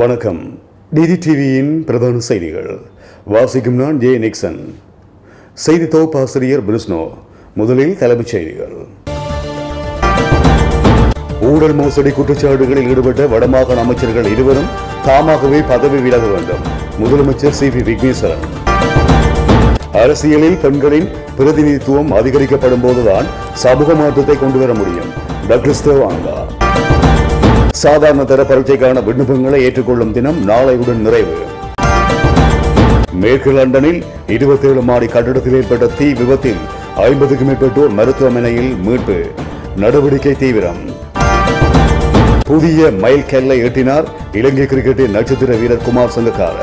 வணக்கம். டிடி டிவியின் பிரதான செய்திகள். வாசிக்கும் நான் ஜே நிக்சன். செய்தி தொகுப்பாசிரியர் பிரிஸ்னோ. முதலில் தலைமைச் செய்திகள். ஊழல் மோசடி குற்றச்சாட்டுகளில் ஈடுபட்ட வடமாகாண அமைச்சர்கள் இருவரும் தாமாகவே பதவி விலக வேண்டும். முதலமைச்சர் சி பி விக்னேஸ்வரன். அரசியலில் பெண்களின் பிரதிநிதித்துவம் அதிகரிக்கப்படும் போதுதான் சமூக மாற்றத்தை கொண்டு வர முடியும். டாக்டர் ஸ்தேவானந்தா சாதாரண தர பரீட்சைக்கான விண்ணப்பங்களை ஏற்றுக்கொள்ளும் தினம் நாளையுடன் நிறைவு. மேற்கு லண்டனில் இருபத்தேழு மாடி கட்டடத்தில் ஏற்பட்ட தீ விபத்தில் ஐம்பதுக்கும் மேற்பட்டோர் மருத்துவமனையில் மீட்பு. நடவடிக்கை தீவிரம். புதிய மைல் கல்லை எட்டினார் இலங்கை கிரிக்கெட்டின் நட்சத்திர வீரர் குமார் சங்கக்கார.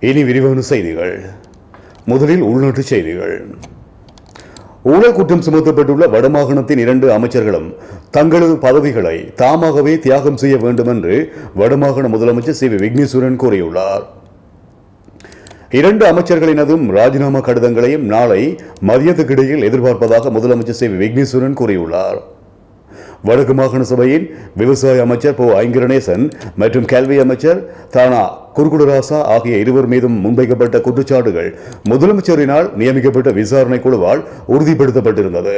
இனி விரிவான செய்திகள். முதலில் உள்நாட்டு செய்திகள். ஊழல் குற்றம் சுமத்தப்பட்டுள்ள வடமாகாணத்தின் இரண்டு அமைச்சர்களும் தங்களது பதவிகளை தாமாகவே தியாகம் செய்ய வேண்டும் என்று வடமாகாண முதலமைச்சர் சி வி விக்னேஸ்வரன் கூறியுள்ளார். இரண்டு அமைச்சர்களினதும் ராஜினாமா கடிதங்களையும் நாளை மதியத்துக்கிடையில் எதிர்பார்ப்பதாக முதலமைச்சர் சி வி விக்னேஸ்வரன் கூறியுள்ளார். வடக்கு மாகாண சபையின் விவசாய அமைச்சர் போ ஐங்கரணேசன் மற்றும் கல்வி அமைச்சர் தானா குறுகுடராசா ஆகிய இருவர் மீதும் முன்வைக்கப்பட்ட குற்றச்சாட்டுகள் முதலமைச்சரினால் நியமிக்கப்பட்ட விசாரணை குழுவால் உறுதிப்படுத்தப்பட்டிருந்தது.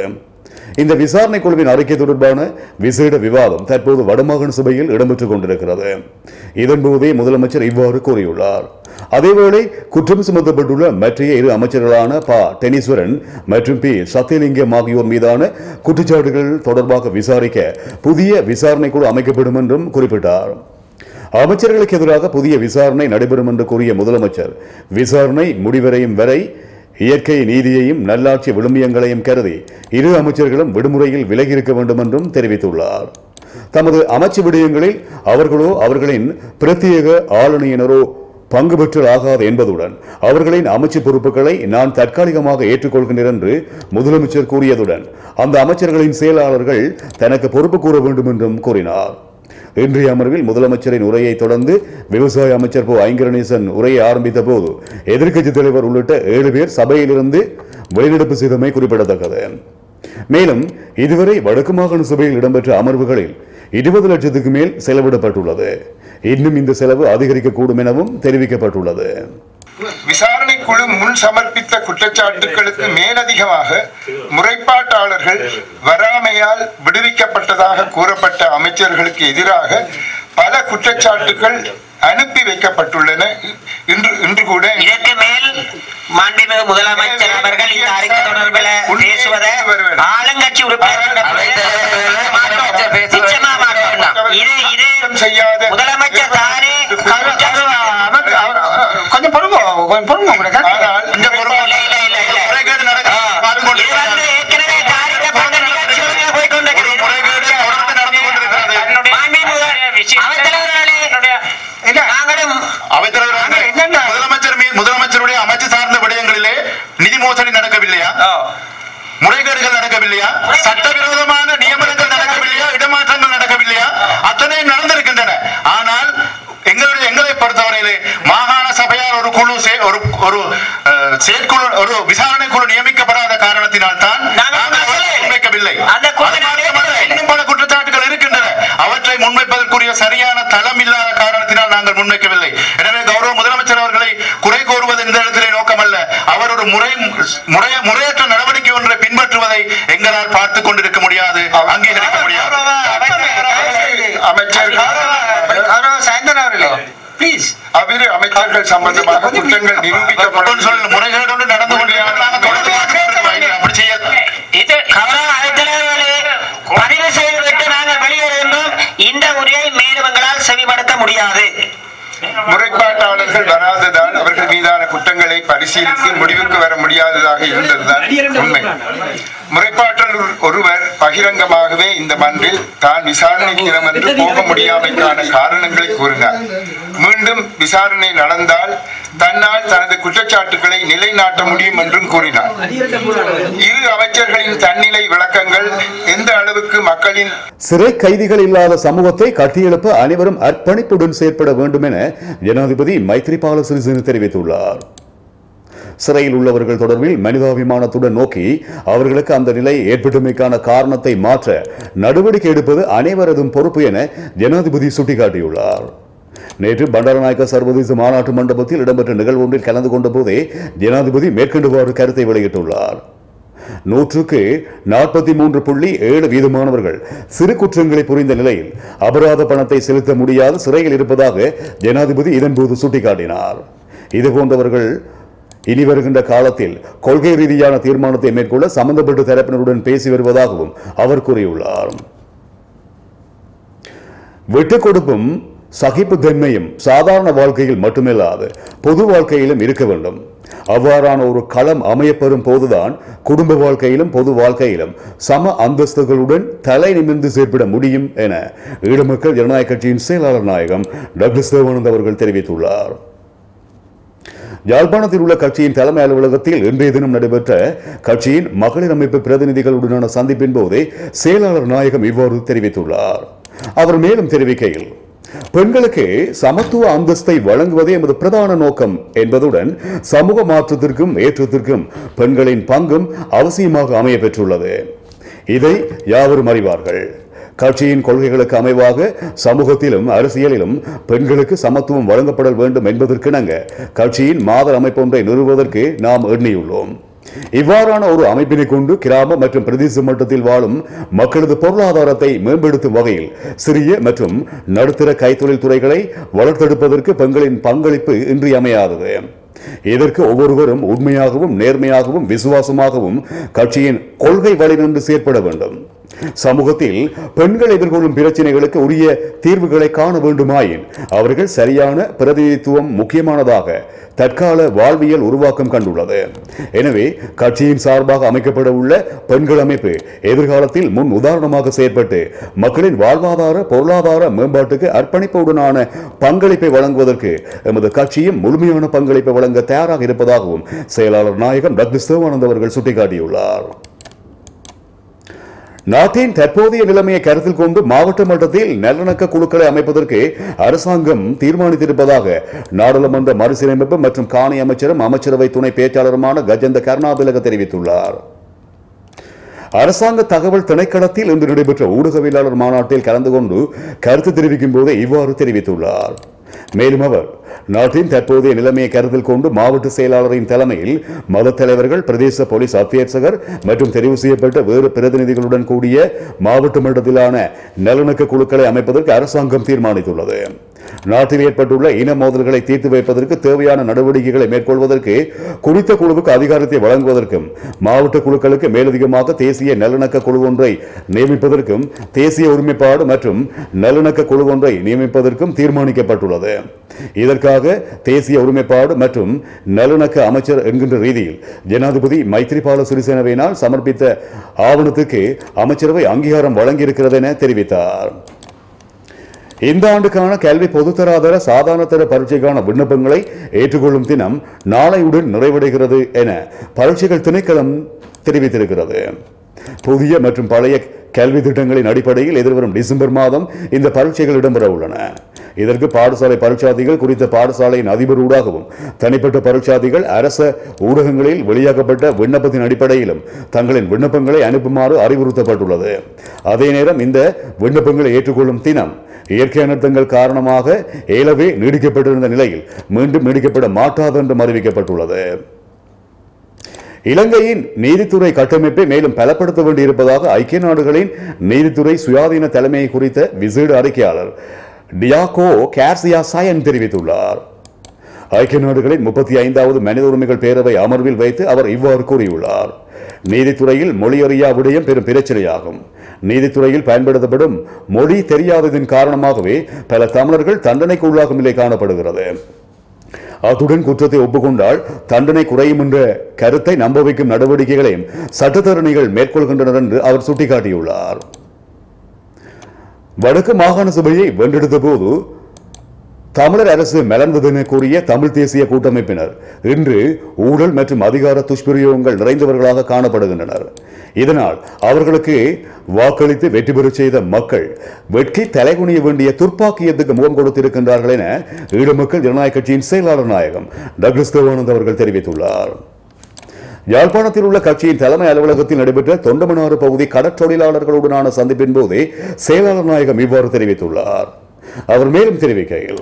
இந்த விசாரணை குழுவின் அறிக்கை தொடர்பான விசேட விவாதம் தற்போது வடமாகாண சபையில் இடம்பெற்றுக் கொண்டிருக்கிறது. இதன்போதே முதலமைச்சர் இவ்வாறு கூறியுள்ளார். அதேவேளை குற்றம் சுமத்தப்பட்டுள்ள மற்றைய இரு அமைச்சர்களான ப. டெனீஸ்வரன் மற்றும் பி. சத்தியலிங்கம் ஆகியோர் மீதான குற்றச்சாட்டுகள் தொடர்பாக விசாரிக்க புதிய விசாரணை குழு அமைக்கப்படும் என்றும் குறிப்பிட்டார். அமைச்சர்களுக்கு எதிராக புதிய விசாரணை நடைபெறும் என்று கூறிய முதலமைச்சர் விசாரணை முடிவடையும் வரை இயற்கை நீதியையும் நல்லாட்சி விழுமியங்களையும் கருதி இரு அமைச்சர்களும் விடுமுறையில் விலகி இருக்க வேண்டும் என்றும் தெரிவித்துள்ளார். தமது அமைச்சு விடயங்களில் அவர்களோ அவர்களின் பிரத்யேக ஆளுநையினரோ பங்கு பெற்றல் ஆகாது என்பதுடன் அவர்களின் அமைச்சு பொறுப்புகளை நான் தற்காலிகமாக ஏற்றுக்கொள்கிறேன் என்று முதலமைச்சர் கூறியதுடன் அந்த அமைச்சர்களின் செயலாளர்கள் தனக்கு பொறுப்பு கூற வேண்டும் என்றும் கூறினார். இன்றைய அமர்வில் முதலமைச்சரின் உரையை தொடர்ந்து விவசாய அமைச்சர் போ ஐங்கரணேசன் உரையை ஆரம்பித்த போது எதிர்க்கட்சித் தலைவர் உள்ளிட்ட ஏழு பேர் சபையிலிருந்து வெளிநடப்பு செய்தமை குறிப்பிடத்தக்கது. மேலும் இதுவரை வடக்கு மாகாண சபையில் இடம்பெற்ற அமர்வுகளில் இருபது லட்சத்துக்கு மேல் செலவிடப்பட்டுள்ளது. இன்னும் இந்த செலவு அதிகரிக்கக்கூடும் எனவும் தெரிவிக்கப்பட்டுள்ளது. விசாரணை குழு முன் சமர்ப்பித்த குற்றச்சாட்டுகளுக்கு மேலதிகமாக முறைப்பாட்டாளர்கள் வராமையால் விடுவிக்கப்பட்டதாக கூறப்பட்ட அமைச்சர்களுக்கு எதிராக பல குற்றச்சாட்டுகள் அனுப்பி வைக்கப்பட்டுள்ளன இன்று இன்று கூட இதற்கு மேல் மாண்புமிகு முதலமைச்சர் அவர்கள் இந்த அறிக்கை தொடர்பில் பேசுவதை ஆளுங்கட்சி உறுப்பினர் நிச்சயமா மாட்டோம் இது இது செய்யாத முதலமைச்சர் தானே கொஞ்சம் பொறுங்க உங்களுக்கு ஆனால் இந்த முறைகேடு முதலமைச்சருடைய அமைச்சு சார்ந்த விடயங்களிலே நிதி மோசடி நடக்கவில்லையா? முறைகேடுகள் நடக்கவில்லையா? சட்டவிரோதமான நியமனங்கள் நடக்கவில்லையா? இடமாற்றங்கள் நடக்கவில்லையா? அத்தனையும் நடந்திருக்கின்றன. ஆனால் எங்களுடைய எங்களை பொறுத்தவரையிலே ஒரு குழு ஒரு செயற்குழு ஒரு விசாரணை குழு நியமிக்கப்படாத காரணத்தினால் தான். முன்வைக்கவில்லை. இன்னும் பல குற்றச்சாட்டுகள் இருக்கின்றன அவற்றை முன்வைப்பதற்குரிய சரியான தளம் இல்லாத காரணத்தினால் நாங்கள் முன்வைக்கவில்லை எனவே கௌரவ முதலமைச்சர் அவர்களை குறை கூறுவது இந்த இடத்திலே நோக்கமல்ல அவர் ஒரு முறை முறைய முறையற்ற நடவடிக்கை ஒன்றை பின்பற்றுவதை எங்களால் பார்த்துக் கொண்டிருக்க முடியாது அங்கீகரிக்க முடியாது அமைச்சர்கள் சாயந்தரம் அவர்களே ப்ளீஸ் அவ்விரு அமைச்சர்கள் சம்பந்தமாக குற்றங்கள் நிரூபிக்கப்படும். சொல்ல முறைகேடு நடந்து பதிவு செய்துவிட்டு நாங்கள் வெளியேறுகின்றோம் இந்த உரையை மேலும் எங்களால் செவிமடுக்க முடியாது. முறைப்பாட்டாளர்கள் வராததால் அவர்கள் மீதான குற்றங்களை பரிசீலித்து முடிவுக்கு வர முடியாததாக இருந்ததுதான் உண்மை. முறைப்பாட்டாளர் ஒருவர் பகிரங்கமாகவே இந்த மன்றில் தான் விசாரணைக்கிறோம் என்று போக முடியாமைக்கான காரணங்களை கூறினார். மீண்டும் விசாரணை நடந்தால் தன்னால் தனது குற்றச்சாட்டுகளை நிலைநாட்ட முடியும் என்றும் கூறினார். இரு அமைச்சர்களின் தன்னிலை விளக்கங்கள் எந்த அளவுக்கு மக்களின் சிறை கைதிகள் இல்லாத சமூகத்தை கட்டியெழுப்ப அனைவரும் அர்ப்பணிப்புடன் செயற்பட வேண்டும் என ஜனாதிபதி மைத்ரிபால சிறிசேன தெரிவித்துள்ளார். சிறையில் உள்ளவர்கள் தொடர்பில் மனிதாபிமானத்துடன் நோக்கி அவர்களுக்கு அந்த நிலை ஏற்பட்டமைக்கான காரணத்தை மாற்ற நடவடிக்கை எடுப்பது அனைவரதும் பொறுப்பு என ஜனாதிபதி சுட்டிக்காட்டியுள்ளார். நேற்று பண்டாரநாயக்க சர்வதேச மாநாட்டு மண்டபத்தில் இடம்பெற்ற நிகழ்வு ஒன்றில் கலந்து கொண்ட போதே ஜனாதிபதி மேற்கொண்டவாறு கருத்தை வெளியிட்டுள்ளார். நூற்றுக்கு நாற்பத்தி மூன்று புள்ளி ஏழு வீதமானவர்கள் சிறு குற்றங்களை புரிந்த நிலையில் அபராத பணத்தை செலுத்த முடியாத சிறையில் இருப்பதாக ஜனாதிபதி இதன்போது சுட்டிக்காட்டினார். இது போன்றவர்கள் இனி வருகின்ற காலத்தில் கொள்கை ரீதியான தீர்மானத்தை மேற்கொள்ள சம்பந்தப்பட்ட தரப்பினருடன் பேசி வருவதாகவும் அவர் கூறியுள்ளார். விட்டுக் கொடுப்பும் சகிப்புத்தன்மையும் சாதாரண வாழ்க்கையில் மட்டுமில்லாது பொது வாழ்க்கையிலும் இருக்க வேண்டும். அவ்வாறான ஒரு களம் அமையப்பெறும் போதுதான் குடும்ப வாழ்க்கையிலும் பொது வாழ்க்கையிலும் சம அந்தஸ்துகளுடன் தலை நிமிர்ந்து செயற்பட முடியும் என ஈழமக்கள் ஜனநாயக கட்சியின் செயலாளர் நாயகம் டக்ளஸ் தேவானந்த் அவர்கள் தெரிவித்துள்ளார். யாழ்ப்பாணத்தில் உள்ள கட்சியின் தலைமை அலுவலகத்தில் இன்றைய தினம் நடைபெற்ற கட்சியின் மகளிர் அமைப்பு பிரதிநிதிகளுடனான சந்திப்பின் போதே செயலாளர் நாயகம் இவ்வாறு தெரிவித்துள்ளார். அவர் மேலும் தெரிவிக்கையில் பெண்களுக்கு சமத்துவ அந்தஸ்தை வழங்குவதே எமது பிரதான நோக்கம் என்பதுடன் சமூக மாற்றத்திற்கும் ஏற்றத்திற்கும் பெண்களின் பங்கும் அவசியமாக அமைய பெற்றுள்ளது. இதை யாவரும் அறிவார்கள். கட்சியின் கொள்கைகளுக்கு அமைவாக சமூகத்திலும் அரசியலிலும் பெண்களுக்கு சமத்துவம் வழங்கப்பட வேண்டும் என்பதற்கிணங்க கட்சியின் மாதர் அமைப்பொன்றை நிறுவுவதற்கு நாம் எண்ணியுள்ளோம். இவ்வாறான ஒரு அமைப்பினை கொண்டு கிராம மற்றும் பிரதேச மட்டத்தில் வாழும் மக்களது பொருளாதாரத்தை மேம்படுத்தும் வகையில் சிறிய மற்றும் நடுத்தர கைத்தொழில் துறைகளை வளர்த்தெடுப்பதற்கு பெண்களின் பங்களிப்பு இன்றியமையாதது. இதற்கு ஒவ்வொருவரும் உண்மையாகவும் நேர்மையாகவும் விசுவாசமாகவும் கட்சியின் கொள்கை வழி நின்று செயற்பட வேண்டும். சமூகத்தில் பெண்கள் எதிர்கொள்ளும் பிரச்சனைகளுக்கு உரிய தீர்வுகளை காண வேண்டுமாயின் அவர்கள் சரியான பிரதிநிதித்துவம் முக்கியமானதாக தற்கால வாழ்வியல் உருவாக்கம் கண்டுள்ளது. எனவே கட்சியின் சார்பாக அமைக்கப்பட உள்ள பெண்கள் அமைப்பு எதிர்காலத்தில் முன் உதாரணமாக செயற்பட்டு மக்களின் வாழ்வாதார பொருளாதார மேம்பாட்டுக்கு அர்ப்பணிப்புடனான பங்களிப்பை வழங்குவதற்கு எமது கட்சியும் முழுமையான பங்களிப்பை வழங்க தயாராக இருப்பதாகவும் செயலாளர் நாயகம் டாக்டர் சிவானந்த் அவர்கள் சுட்டிக்காட்டியுள்ளார். நாட்டின் தற்போதைய நிலைமையை கருத்தில் கொண்டு மாவட்ட மட்டத்தில் நல்லிணக்க குழுக்களை அமைப்பதற்கு அரசாங்கம் தீர்மானித்திருப்பதாக நாடாளுமன்ற மறுசீரமைப்பு மற்றும் காணி அமைச்சரும் அமைச்சரவை துணை பேச்சாளருமான கஜேந்த கருணாபிலக தெரிவித்துள்ளார். அரசாங்க தகவல் திணைக்களத்தில் இன்று நடைபெற்ற ஊடகவியலாளர் மாநாட்டில் கலந்து கொண்டு கருத்து தெரிவிக்கும் போதே இவ்வாறு தெரிவித்துள்ளார். மேலும் அவர் நாட்டின் தற்போதைய நிலைமையை கருத்தில் கொண்டு மாவட்ட செயலாளரின் தலைமையில் மத தலைவர்கள் பிரதேச போலீஸ் அத்தியட்சகர் மற்றும் தெரிவு செய்யப்பட்ட வேறு பிரதிநிதிகளுடன் கூடிய மாவட்ட மட்டத்திலான நல்லிணக்க குழுக்களை அமைப்பதற்கு அரசாங்கம் தீர்மானித்துள்ளது. நாட்டில் ஏற்பட்டுள்ள இன மோதல்களை தீர்த்து வைப்பதற்கு தேவையான நடவடிக்கைகளை மேற்கொள்வதற்கு குறித்த குழுவுக்கு அதிகாரத்தை வழங்குவதற்கும் மாவட்ட குழுக்களுக்கு மேலதிகமாக தேசிய நல்லிணக்க குழு ஒன்றை நியமிப்பதற்கும் தேசிய ஒருமைப்பாடு மற்றும் நல்லிணக்க குழு ஒன்றை நியமிப்பதற்கும் தீர்மானிக்கப்பட்டுள்ளது. இதற்காக தேசிய ஒருமைப்பாடு மற்றும் நல்லிணக்க அமைச்சர் என்கின்ற ரீதியில் ஜனாதிபதி மைத்ரிபால சிறிசேனவினால் சமர்ப்பித்த ஆவணத்துக்கு அமைச்சரவை அங்கீகாரம் வழங்கியிருக்கிறது என தெரிவித்தார். இந்த ஆண்டுக்கான கல்வி பொதுத்தராதர சாதாரண தர பரீட்சைக்கான விண்ணப்பங்களை ஏற்றுக்கொள்ளும் தினம் நாளையுடன் நிறைவடைகிறது என பரீட்சைகள் திணைக்களம் தெரிவித்திருக்கிறது. புதிய மற்றும் பழைய கல்வி திட்டங்களின் அடிப்படையில் எதிர்வரும் டிசம்பர் மாதம் இந்த பரீட்சைகள் இடம்பெற உள்ளன இதற்கு பாடசாலை பரீட்சாதிகள் குறித்த பாடசாலையின் அதிபர் ஊடாகவும் தனிப்பட்ட பரீட்சாதிகள் அரச ஊடகங்களில் வெளியாக்கப்பட்ட விண்ணப்பத்தின் அடிப்படையிலும் தங்களின் விண்ணப்பங்களை அனுப்புமாறு அறிவுறுத்தப்பட்டுள்ளது. அதே நேரம் இந்த விண்ணப்பங்களை ஏற்றுக்கொள்ளும் தினம் இயற்கை அனர்த்தங்கள் காரணமாக ஏலவே நீடிக்கப்பட்டிருந்த நிலையில் மீண்டும் நீடிக்கப்பட மாட்டாது என்றும் அறிவிக்கப்பட்டுள்ளது. இலங்கையின் நீதித்துறை கட்டமைப்பை மேலும் பலப்படுத்த வேண்டியிருப்பதாக ஐக்கிய நாடுகளின் நீதித்துறை சுயாதீன தலைமை குறித்த விசேட அறிக்கையாளர் டியாகோ கேர்சியா சாயன் தெரிவித்துள்ளார். ஐக்கிய நாடுகளின் முப்பத்தி ஐந்தாவது மனித உரிமைகள் பேரவை அமர்வில் வைத்து அவர் இவ்வாறு கூறியுள்ளார். நீதித்துறையில் மொழியறியா விடயம் பெரும் பிரச்சனையாகும். நீதித்துறையில் பயன்படுத்தப்படும் மொழி தெரியாததின் காரணமாகவே பல தமிழர்கள் தண்டனைக்கு உள்ளாகும் நிலை காணப்படுகிறது. அத்துடன் குற்றத்தை ஒப்புக்கொண்டால் தண்டனை குறையும் என்ற கருத்தை நம்ப வைக்கும் நடவடிக்கைகளையும் சட்டத்தரணிகள் மேற்கொள்கின்றனர் என்று அவர் சுட்டிக்காட்டியுள்ளார். வடக்கு மாகாண சபையை வென்றெடுத்த போது தமிழர் அரசு மலர்ந்ததென கூறிய தமிழ் தேசிய கூட்டமைப்பினர் இன்று ஊழல் மற்றும் அதிகார துஷ்பிரயோகங்கள் நிறைந்தவர்களாக காணப்படுகின்றனர். இதனால் அவர்களுக்கு வாக்களித்து வெற்றி பெறச் செய்த மக்கள் வெட்கி தலைகுனிய வேண்டிய துர்ப்பாக்கியத்துக்கு முகம் கொடுத்திருக்கின்றார்கள் என ஈழமக்கள் ஜனநாயக கட்சியின் செயலாளர் நாயகம் டக்ளஸ் தேவானந்த் அவர்கள் தெரிவித்துள்ளார். யாழ்ப்பாணத்தில் உள்ள கட்சியின் தலைமை அலுவலகத்தில் நடைபெற்ற தொண்டமனாறு பகுதி கடற்றொழிலாளர்களுடனான சந்திப்பின் போது செயலாளர் நாயகம் இவ்வாறு தெரிவித்துள்ளார். அவர் மேலும் தெரிவிக்கையில்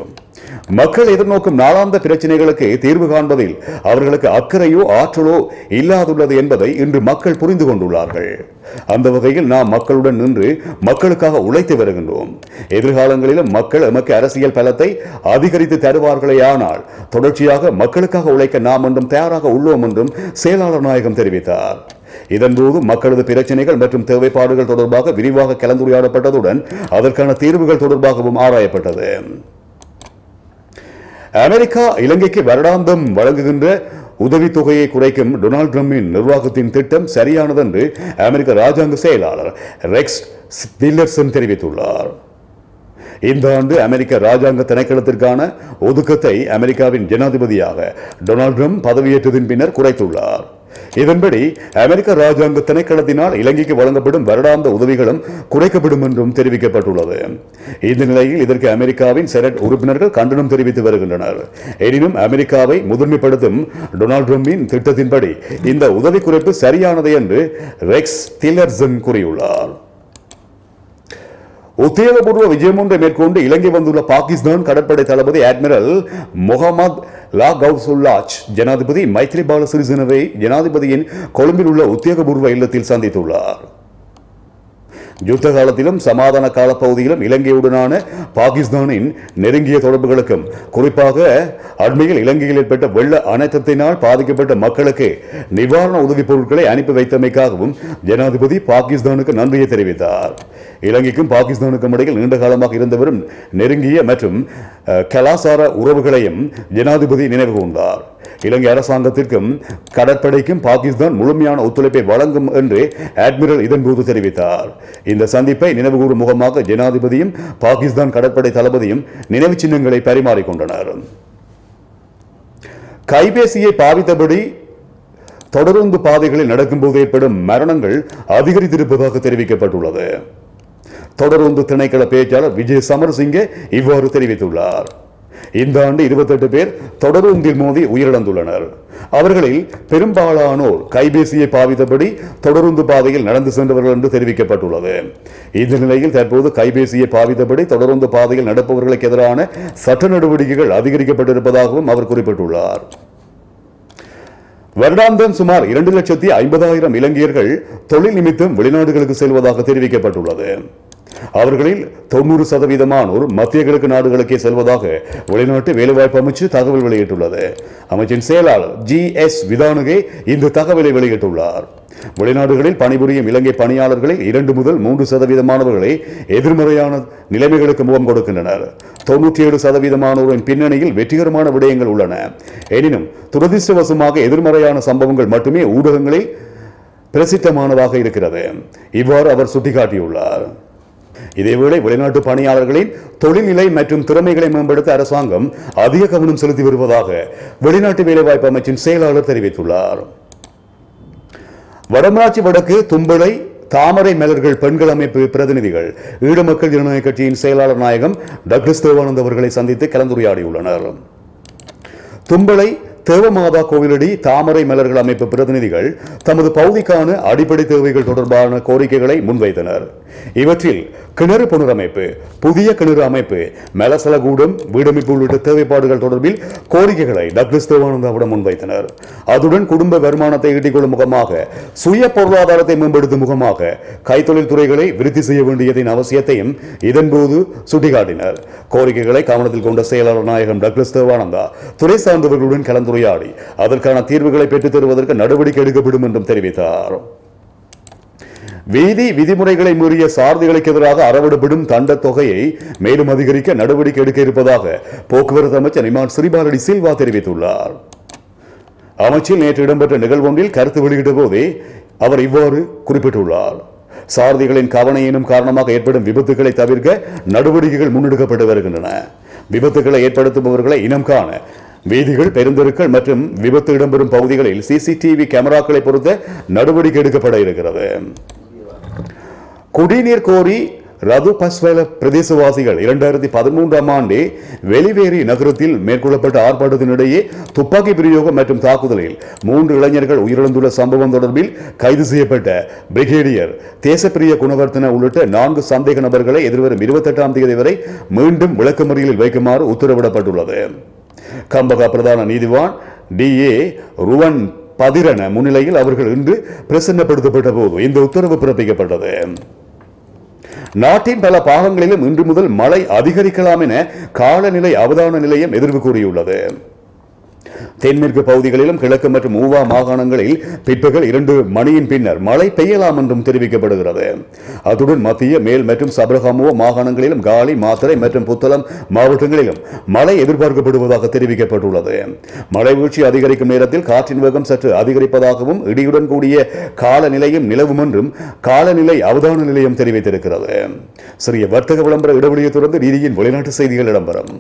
மக்கள் எதிர்நோக்கும் நாளாந்த பிரச்சனைகளுக்கு தீர்வு காண்பதில் அவர்களுக்கு அக்கறையோ ஆற்றலோ இல்லாதுள்ளது என்பதை இன்று மக்கள் புரிந்து கொண்டுள்ளார்கள். அந்த வகையில் நாம் மக்களுடன் நின்று மக்களுக்காக உழைத்து வருகின்றோம். எதிர்காலங்களிலும் மக்கள் எமக்கு அரசியல் பலத்தை அதிகரித்து தருவார்களேயானால் தொடர்ச்சியாக மக்களுக்காக உழைக்க நாம் என்றும் தயாராக உள்ளோம் என்றும் செயலாளர் நாயகம் தெரிவித்தார். இதன்போது மக்களது பிரச்சனைகள் மற்றும் தேவைப்பாடுகள் தொடர்பாக விரிவாக கலந்துரையாடப்பட்டதுடன் அதற்கான தீர்வுகள் தொடர்பாகவும் ஆராயப்பட்டது. அமெரிக்கா இலங்கைக்கு வருடாந்தம் வழங்குகின்ற உதவித்தொகையை குறைக்கும் டொனால்ட் ட்ரம்பின் நிர்வாகத்தின் திட்டம் சரியானது என்று அமெரிக்க ராஜாங்க செயலாளர் ரெக்ஸ் டில்லர்சன் தெரிவித்துள்ளார். இந்த ஆண்டு அமெரிக்க ராஜாங்க திணைக்களத்திற்கான ஒதுக்கத்தை அமெரிக்காவின் ஜனாதிபதியாக டொனால்ட் ட்ரம்ப் பதவியேற்றதின் பின்னர் குறைத்துள்ளார். இதன்படி அமெரிக்க ராஜாங்க திணைக்களத்தினால் இலங்கைக்கு வழங்கப்படும் வருடாந்த உதவிகளும் குறைக்கப்படும் என்றும் தெரிவிக்கப்பட்டுள்ளது. இந்த நிலையில் இதற்கு அமெரிக்காவின் செனட் உறுப்பினர்கள் கண்டனம் தெரிவித்து வருகின்றனர். எனினும் அமெரிக்காவை முதன்மைப்படுத்தும் டொனால்டு ட்ரம்பின் திட்டத்தின்படி இந்த உதவி குறைப்பு சரியானது என்று ரெக்ஸ் திலர்சன் கூறியுள்ளார். உத்தியோகபூர்வ விஜயம் ஒன்றை மேற்கொண்டு இலங்கை வந்துள்ள பாகிஸ்தான் கடற்படை தளபதி அட்மிரல் முகமது லா கவுசுல்லாஜ் ஜனாதிபதி மைத்ரிபால சிறிசேனவை ஜனாதிபதியின் கொழும்பில் உள்ள உத்தியோகபூர்வ இல்லத்தில் சந்தித்துள்ளார். யுத்த காலத்திலும் சமாதான காலப்பகுதியிலும் இலங்கையுடனான பாகிஸ்தானின் நெருங்கிய தொடர்புகளுக்கும் குறிப்பாக அண்மையில் இலங்கையில் ஏற்பட்ட வெள்ள அனர்த்தத்தினால் பாதிக்கப்பட்ட மக்களுக்கு நிவாரண உதவிப் பொருட்களை அனுப்பி வைத்தமைக்காகவும் ஜனாதிபதி பாகிஸ்தானுக்கு நன்றியை தெரிவித்தார். இலங்கைக்கும் பாகிஸ்தானுக்கும் இடையில் நீண்ட காலமாக இருந்து வரும் நெருங்கிய மற்றும் கலாசார உறவுகளையும் ஜனாதிபதி நினைவு கூர்ந்தார். இலங்கை அரசாங்கத்திற்கும் கடற்படைக்கும் பாகிஸ்தான் முழுமையான ஒத்துழைப்பை வழங்கும் என்று அட்மிரல் இதன்போது தெரிவித்தார். இந்த சந்திப்பை நினைவுகூறும் முகமாக ஜனாதிபதியும் பாகிஸ்தான் கடற்படை தளபதியும் நினைவு சின்னங்களை பரிமாறிக்கொண்டனர் கைபேசியை பாவித்தபடி தொடருந்து பாதைகளில் நடக்கும்போது ஏற்படும் மரணங்கள் அதிகரித்திருப்பதாக தெரிவிக்கப்பட்டுள்ளது. தொடருந்து திணைக்கள பேச்சாளர் விஜய் சமரசிங்கே இவ்வாறு தெரிவித்துள்ளார். இந்த ஆண்டு 28 பேர் தொடரூந்தில் மோதி உயிரிழந்துள்ளனர். அவர்களில் பெரும்பாலானோர் கைபேசியை பாவித்தபடி தொடருந்து பாதையில் நடந்து சென்றவர்கள் என்று தெரிவிக்கப்பட்டுள்ளது. இந்த நிலையில் தற்போது கைபேசியை பாவித்தபடி தொடருந்து பாதையில் நடப்பவர்களுக்கு எதிரான சட்ட நடவடிக்கைகள் அதிகரிக்கப்பட்டிருப்பதாகவும் அவர் குறிப்பிட்டுள்ளார். வருடாந்தம் சுமார் இரண்டு லட்சத்தி ஐம்பதாயிரம் இலங்கையர்கள் தொழில் நிமித்தம் வெளிநாடுகளுக்கு செல்வதாக தெரிவிக்கப்பட்டுள்ளது. அவர்களில் தொண்ணூறு சதவீதமானோர் மத்திய கிழக்கு நாடுகளுக்கே செல்வதாக வெளிநாட்டு வேலைவாய்ப்பு அமைச்சு தகவல் வெளியிட்டுள்ளது. அமைச்சின் செயலாளர் ஜி எஸ் விதானுகே இந்த தகவலை வெளியிட்டுள்ளார். வெளிநாடுகளில் பணிபுரியும் இலங்கை பணியாளர்களில் இரண்டு முதல் மூன்று சதவீதமானவர்களே எதிர்மறையான நிலைமைகளுக்கு முகம் கொடுக்கின்றனர். தொன்னூற்றி ஏழு சதவீதமானோரின் பின்னணியில் வெற்றிகரமான விடயங்கள் உள்ளன. எனினும் துரதிர்ஷ்டவசமாக எதிர்மறையான சம்பவங்கள் மட்டுமே ஊடகங்களில் பிரசித்தமானதாக இருக்கிறது. இவ்வாறு அவர் சுட்டிக்காட்டியுள்ளார். இதேவேளை வெளிநாட்டு பணியாளர்களின் தொழில்நிலை மற்றும் திறமைகளை மேம்படுத்த அரசாங்கம் அதிக கவனம் செலுத்தி வருவதாக வெளிநாட்டு வேலைவாய்ப்பு அமைச்சின் செயலாளர் தெரிவித்துள்ளார். வடமராட்சி வடக்கு தும்பளை தாமரை மலர்கள் பெண்கள் அமைப்பு பிரதிநிதிகள் ஈழமக்கள் ஜனநாயக கட்சியின் செயலாளர் நாயகம் டக்ளஸ் தேவானந்த் அவர்களை சந்தித்து கலந்துரையாடியுள்ளனர். தும்பளை தேவமாதா கோவிலடி தாமரை மலர்கள் அமைப்பு பிரதிநிதிகள் தமது பகுதிக்கான அடிப்படை தேவைகள் தொடர்பான கோரிக்கைகளை முன்வைத்தனர். இவற்றில் கிணறு புனரமைப்பு புதிய கிணறு அமைப்பு மலசலகூடம் வீடமைப்பு உள்ளிட்ட தேவைப்பாடுகள் தொடர்பில் கோரிக்கைகளை டக்ளஸ் தேவானந்தாவிடம் முன்வைத்தனர். அதுடன் குடும்ப வருமானத்தை ஈட்டிக்கொள்ளும் முகமாக சுய பொருளாதாரத்தை மேம்படுத்தும் முகமாக கைத்தொழில் துறைகளை விருத்தி செய்ய வேண்டியதின் அவசியத்தையும் இதன்போது சுட்டிக்காட்டினர். கோரிக்கைகளை கவனத்தில் கொண்ட செயலாளர் நாயகம் டக்ளஸ் தேவானந்தா துறை சார்ந்தவர்களுடன் கலந்துரையாடி அதற்கான தீர்வுகளை பெற்றுத் தருவதற்கு நடவடிக்கை எடுக்கப்படும் என்றும் தெரிவித்தார். வீதி விதிமுறைகளை மீறிய சாரதிகளுக்கு எதிராக அறவிடப்படும் தண்ட தொகையை மேலும் அதிகரிக்க நடவடிக்கை எடுக்க இருப்பதாக போக்குவரத்து அமைச்சர் இமான் சிறிபாலடி சில்வா தெரிவித்துள்ளார். அமைச்சில் நேற்று இடம்பெற்ற நிகழ்வொன்றில் கருத்து வெளியிட்ட போதே அவர் இவ்வாறு குறிப்பிட்டுள்ளார். சாரதிகளின் கவனையினும் காரணமாக ஏற்படும் விபத்துகளை தவிர்க்க நடவடிக்கைகள் முன்னெடுக்கப்பட்டு வருகின்றன. விபத்துகளை ஏற்படுத்துபவர்களை இனம் காண வீதிகள் பெருந்தெருக்கள் மற்றும் விபத்து இடம்பெறும் பகுதிகளில் சிசிடிவி கேமராக்களை பொறுத்த நடவடிக்கை எடுக்கப்பட இருக்கிறது. குடிநீர் கோரி ரது பஸ்வல பிரதேசவாசிகள் இரண்டாயிரத்தி பதிமூன்றாம் ஆண்டே வெளிவேறி நகரத்தில் மேற்கொள்ளப்பட்ட ஆர்ப்பாட்டத்தினிடையே துப்பாக்கி பிரயோகம் மற்றும் தாக்குதலில் மூன்று இளைஞர்கள் உயிரிழந்துள்ள சம்பவம் தொடர்பில் கைது செய்யப்பட்ட பிரிகேடியர் தேசப்பிரிய குணவர்த்தன உள்ளிட்ட நான்கு சந்தேக நபர்களை எதிர்வரும் இருபத்தெட்டாம் தேதி வரை மீண்டும் விளக்கமறியலில் வைக்குமாறு உத்தரவிடப்பட்டுள்ளது. கம்பகா பிரதான நீதிவான் டி ஏ ருவன் பதிரன முன்னிலையில் அவர்கள் இன்று பிரசன்னப்படுத்தப்பட்ட போது இந்த உத்தரவு பிறப்பிக்கப்பட்டது. நாட்டின் பல பாகங்களிலும் இன்று முதல் மழை அதிகரிக்கலாம் என காலநிலை அவதான நிலையம் எதிர்வு கூறியுள்ளது. தென்மேற்கு பகுதிகளிலும் கிழக்கு மற்றும் மூவா மாகாணங்களில் பிற்பகல் இரண்டு மணியின் பின்னர் மழை பெய்யலாம் என்றும் தெரிவிக்கப்படுகிறது. அத்துடன் மத்திய மேல் மற்றும் சபரகமுவ மாகாணங்களிலும் காலி மாத்தறை மற்றும் புத்தளம் மாவட்டங்களிலும் மழை எதிர்பார்க்கப்படுவதாக தெரிவிக்கப்பட்டுள்ளது. மழை வீழ்ச்சி அதிகரிக்கும் நேரத்தில் காற்றின் வேகம் சற்று அதிகரிப்பதாகவும் இடியுடன் கூடிய காலநிலையும் நிலவும் என்றும் காலநிலை அவதான நிலையம் தெரிவித்திருக்கிறது. சிறிய வர்த்தக விளம்பர இடைவெளியை தொடர்ந்து நீதியின் வெளிநாட்டு செய்திகள் இடம்பெறும்.